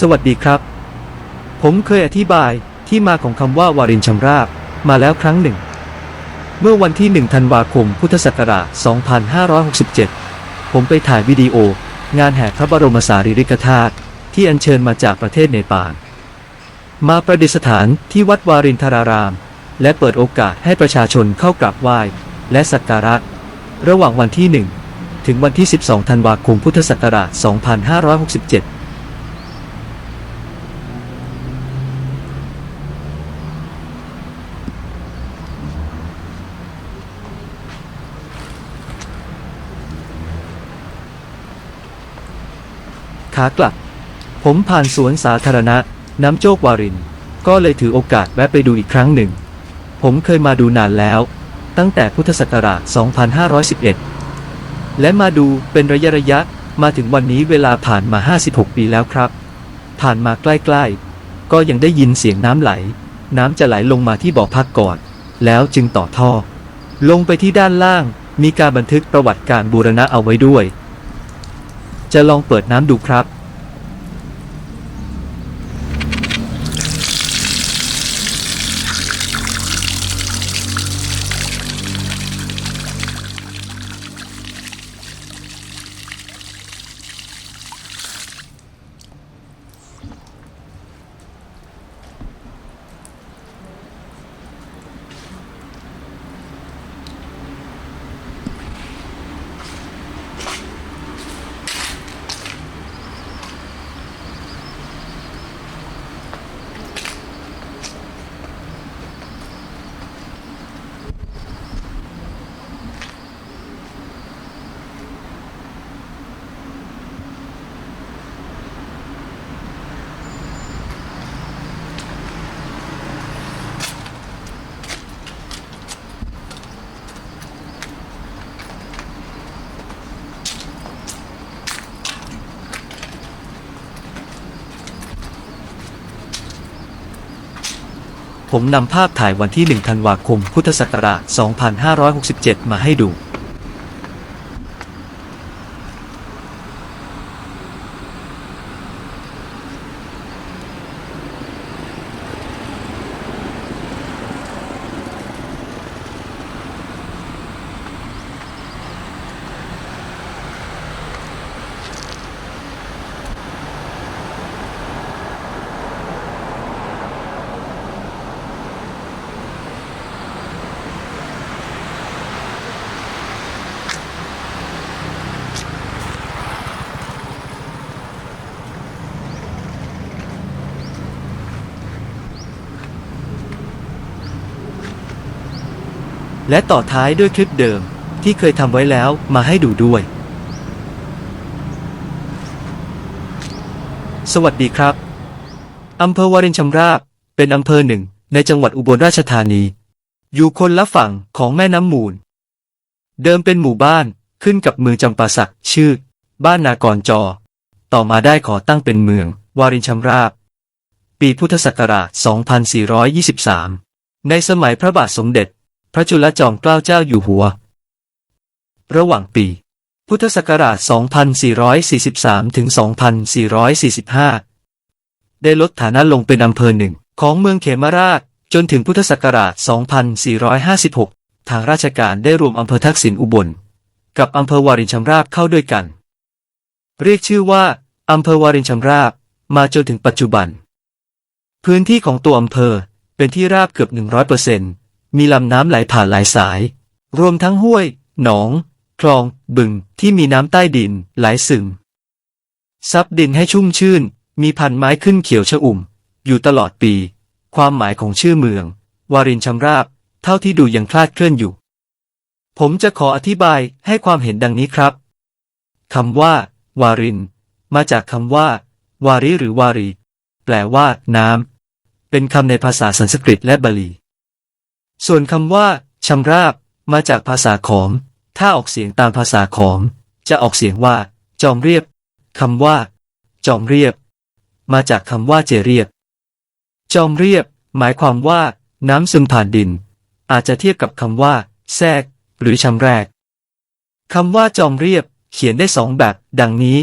สวัสดีครับ ผมเคยอธิบายที่มาของคำว่าวารินชำราบมาแล้วครั้งหนึ่ง เมื่อวันที่ 1 ธันวาคม พุทธศักราช 2567 ผมไปถ่ายวิดีโองานแห่พระบรมสารีริกธาตุที่อัญเชิญมาจากประเทศเนปาล มาประดิษฐานที่วัดวารินทราราม และเปิดโอกาสให้ประชาชนเข้ากราบไหว้และสักการะ ระหว่างวันที่ 1 ถึงวันที่ 12 ธันวาคม พุทธศักราช 2567ากลับ ผมผ่านสวนสาธารณะ น้ำโจกวาริน ก็เลยถือโอกาสแวะไปดูอีกครั้งหนึ่ง ผมเคยมาดูนานแล้ว ตั้งแต่พุทธศักราช 2511 และมาดูเป็นระยะระยะ มาถึงวันนี้เวลาผ่านมา 56 ปีแล้วครับ ผ่านมาใกล้ๆ ก็ยังได้ยินเสียงน้ำไหล น้ำจะไหลลงมาที่บ่อพักก่อน แล้วจึงต่อท่อ ลงไปที่ด้านล่างมีการบันทึกประวัติการบูรณะเอาไว้ด้วย จะลองเปิดน้ำดูครับ ผมนำภาพถ่ายวันที่ 1 ธันวาคม พุทธศักราช 2567 มาให้ดู และต่อท้ายด้วยคลิปเดิมที่เคยทำไว้แล้วมาให้ดูด้วย สวัสดีครับ อำเภอวารินชำราบเป็นอำเภอหนึ่งในจังหวัดอุบลราชธานี อยู่คนละฝั่งของแม่น้ำมูล เดิมเป็นหมู่บ้านขึ้นกับเมืองจำปาสักชื่อ บ้านนากรจอ ต่อมาได้ขอตั้งเป็นเมือง วารินชำราบ ปีพุทธศักราช 2423 ในสมัยพระบาทสมเด็จ พระจุลจอมเกล้าเจ้าอยู่หัว ระหว่างปี พุทธศักราช 2443 ถึง 2445 ได้ลดฐานะลงเป็นอำเภอหนึ่งของเมืองเขมราช จนถึงพุทธศักราช 2456 ทางราชการได้รวมอำเภอทักษิณอุบล กับอำเภอวารินชำราบเข้าด้วยกัน เรียกชื่อว่าอำเภอวารินชำราบมาจนถึงปัจจุบัน พื้นที่ของตัวอำเภอเป็นที่ราบเกือบ 100% มีลำน้ำไหลผ่านหลายสาย รวมทั้งห้วย หนอง คลอง บึง ที่มีน้ำใต้ดินไหลซึมซับดินให้ชุ่มชื่น มีพันไม้ขึ้นเขียวชอุ่ม อยู่ตลอดปี ความหมายของชื่อเมือง วารินชำราบ เท่าที่ดูยังคลาดเคลื่อนอยู่ ผมจะขออธิบายให้ความเห็นดังนี้ครับคำว่า วาริน มาจากคำว่า วาริหรือวารี แปลว่า น้ำเป็นคำในภาษาสันสกฤตและบาลี ส่วนคำว่าชำราบมาจากภาษาขอม ถ้าออกเสียงตามภาษาขอม จะออกเสียงว่า จอมเรียบคำว่า จอมเรียบ มาจากคำว่าเจเรียบ จอมเรียบ หมายความว่า น้ำซึมผ่านดิน อาจจะเทียบกับคำว่า แทรก หรือชำแรกคำว่าจอมเรียบ เขียนได้สองแบบ ดังนี้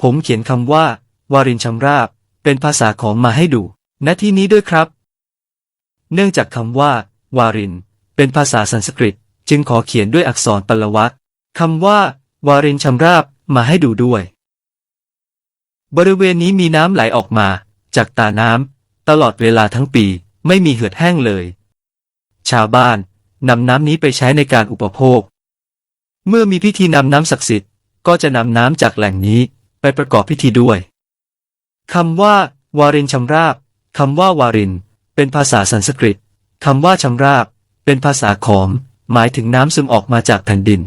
ผมเขียนคำว่า วารินชำราบ เป็นภาษาของมาให้ดูณที่นี้ด้วยครับ เนื่องจากคำว่า วาริน เป็นภาษาสันสกฤต จึงขอเขียนด้วยอักษรปลวักคำว่า วารินชำราบมาให้ดูด้วย บริเวณนี้มีน้ำไหลออกมา จากตาน้ำตลอดเวลาทั้งปีไม่มีเหือดแห้งเลย ชาวบ้านนำน้ำนี้ไปใช้ในการอุปโภค เมื่อมีพิธีนำน้ำศักดิ์สิทธิ์ก็จะนำน้ำจากแหล่งนี้ไปประกอบพิธีด้วยคำว่า วารินชำราบคำว่าวาริน เป็นภาษาสันสกฤตคำว่าชำราบเป็นภาษาขอม หมายถึงน้ำซึมออกมาจากแผ่นดิน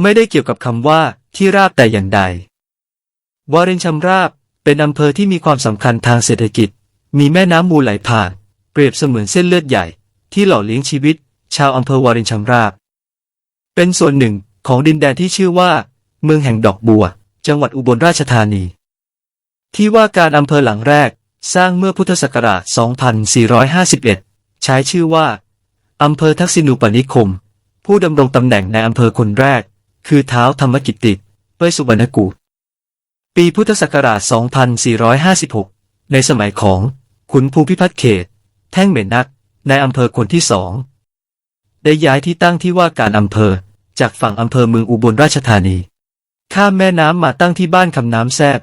ไม่ได้เกี่ยวกับคำว่า ที่ราบแต่อย่างใด วารินชำราบ เป็นอำเภอที่มีความสำคัญทางเศรษฐกิจ มีแม่น้ำมูลไหลผ่าน เปรียบเสมือนเส้นเลือดใหญ่ ที่หล่อเลี้ยงชีวิต ชาวอำเภอวารินชำราบ เป็นส่วนหนึ่งของดินแดนที่ชื่อว่า เมืองแห่งดอกบัว จังหวัดอุบลราชธานี ที่ว่าการอำเภอหลังแรก สร้างเมื่อพุทธศักราช 2451 ใช้ชื่อว่า อำเภอทักษิณูปนิคม ผู้ดำรงตำแหน่งในอำเภอคนแรก คือเท้าวธรรมกิตติเปยสุวรรณกูปีพุทธศักราช 2456 ในสมัยของขุนภูพิพัฒน์เขต แท่งเหม็นนัก ในอำเภอคนที่สอง ได้ย้ายที่ตั้งที่ว่าการอำเภอ จากฝั่งอำเภอเมืองอุบลราชธานี ข้ามแม่น้ำมาตั้งที่บ้านคำน้ำแซบ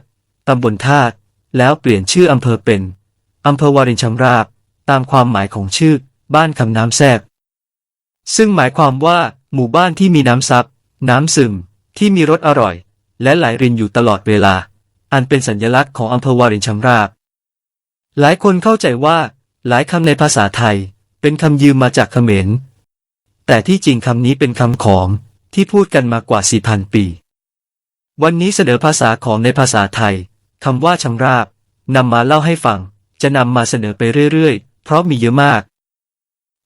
ตำบลธาตุ แล้วเปลี่ยนชื่ออำเภอเป็นอำเภอวารินชำราบตามความหมายของชื่อ บ้านคำน้ำแซบซึ่งหมายความว่า หมู่บ้านที่มีน้ำซับน้ำซึม ที่มีรสอร่อย และไหลรินอยู่ตลอดเวลา อันเป็นสัญลักษณ์ของอำเภอวารินชำราบ หลายคนเข้าใจว่า หลายคำในภาษาไทย เป็นคำยืมมาจากเขมร แต่ที่จริงคำนี้เป็นคำขอมที่พูดกันมากว่า4,000ปี วันนี้เสนอภาษาของในภาษาไทย คำว่าชำราบนำมาเล่าให้ฟัง จะนำมาเสนอไปเรื่อยๆ เพราะมีเยอะมาก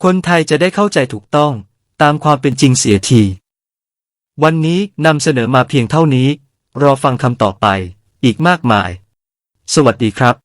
คนไทยจะได้เข้าใจถูกต้อง ตามความเป็นจริงเสียที วันนี้นำเสนอมาเพียงเท่านี้ รอฟังคำต่อไป อีกมากมาย สวัสดีครับ